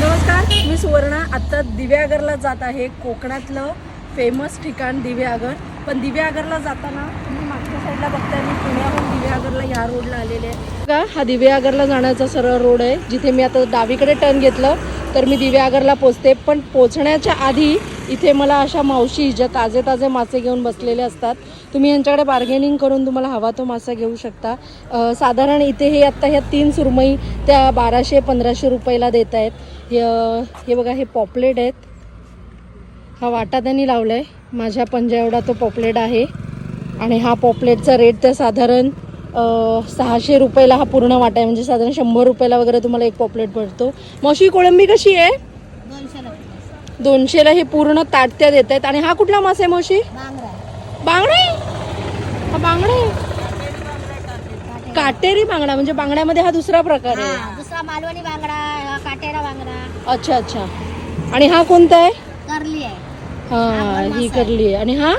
नमस्कार मी सुवर्णा. आत्ता दिव्यागरला जात आहे कोकणातलं फेमस ठिकाण दिव्यागर. पण दिव्यागरला जाताना तुम्ही मागच्या साईडला बघताय मी पुण्याहून दिव्यागरला ह्या रोडला आलेले आहे. का हा दिव्यागरला जाण्याचा सरळ रोड आहे जिथे मी आता डावीकडे टर्न घेतलं तर मी दिव्यागरला पोचते. पण पोचण्याच्या आधी इथे मला अशा मावशी ज्या ताजे ताजे मासे घेऊन बसलेले असतात तुम्ही यांच्याकडे बार्गेनिंग करून तुम्हाला हवा तो मासा घेऊ शकता. साधारण इथे हे आत्ता ह्या तीन सुरमई त्या बाराशे पंधराशे रुपयाला देत आहेत हे हे बघा हे पॉपलेट आहेत. हा वाटा त्यांनी लावला आहे माझ्या पंजा एवढा तो पॉपलेट आहे. आणि हा पॉपलेटचा रेट तर साधारण सहाशे रुपयाला हा पूर्ण वाटा आहे. म्हणजे साधारण शंभर रुपयाला वगैरे तुम्हाला एक पॉपलेट पडतो. मावशी कोळंबी कशी आहे? दोनशेला हे पूर्ण ताटत्या देत आहेत. आणि हा कुठला मासा आहे मावशी? बांगडा. हा बांगडा काटेरी बांगडा म्हणजे बांगड्यामध्ये हा दुसरा प्रकार आहे. मालवणी बांगडा काटेरा बांगडा अच्छा अच्छा. आणि हा कोणता आहे? करली आहे. हा ही करली आहे. आणि हा?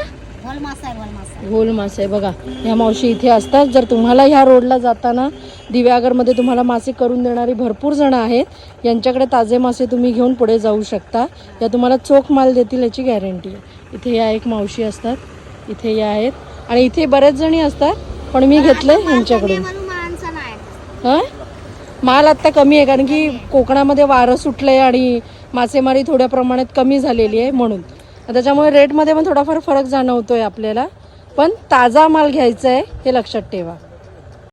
घोल मासा आहे मासा गोल मासे आहे. बघा ह्या मावशी इथे असतात. जर तुम्हाला ह्या रोडला जाताना दिव्यागरमध्ये तुम्हाला मासे करून देणारी भरपूर जण आहेत यांच्याकडे ताजे मासे तुम्ही घेऊन पुढे जाऊ शकता. या तुम्हाला चोख माल देतील याची गॅरंटी आहे. इथे या एक मावशी असतात. इथे या आहेत. आणि इथे बरेच जणी असतात पण मी घेतलंय ह्यांच्याकडून. म्हणून माणसं नाही हां? माल आत्ता कमी आहे कारण की कोकणामध्ये वारं सुटलं आहे आणि मासेमारी थोड्या प्रमाणात कमी झालेली आहे म्हणून. त्याच्यामुळे रेटमध्ये पण थोडाफार फरक जाणवतो आहे आपल्याला. पण ताजा माल घ्यायचा आहे हे लक्षात ठेवा.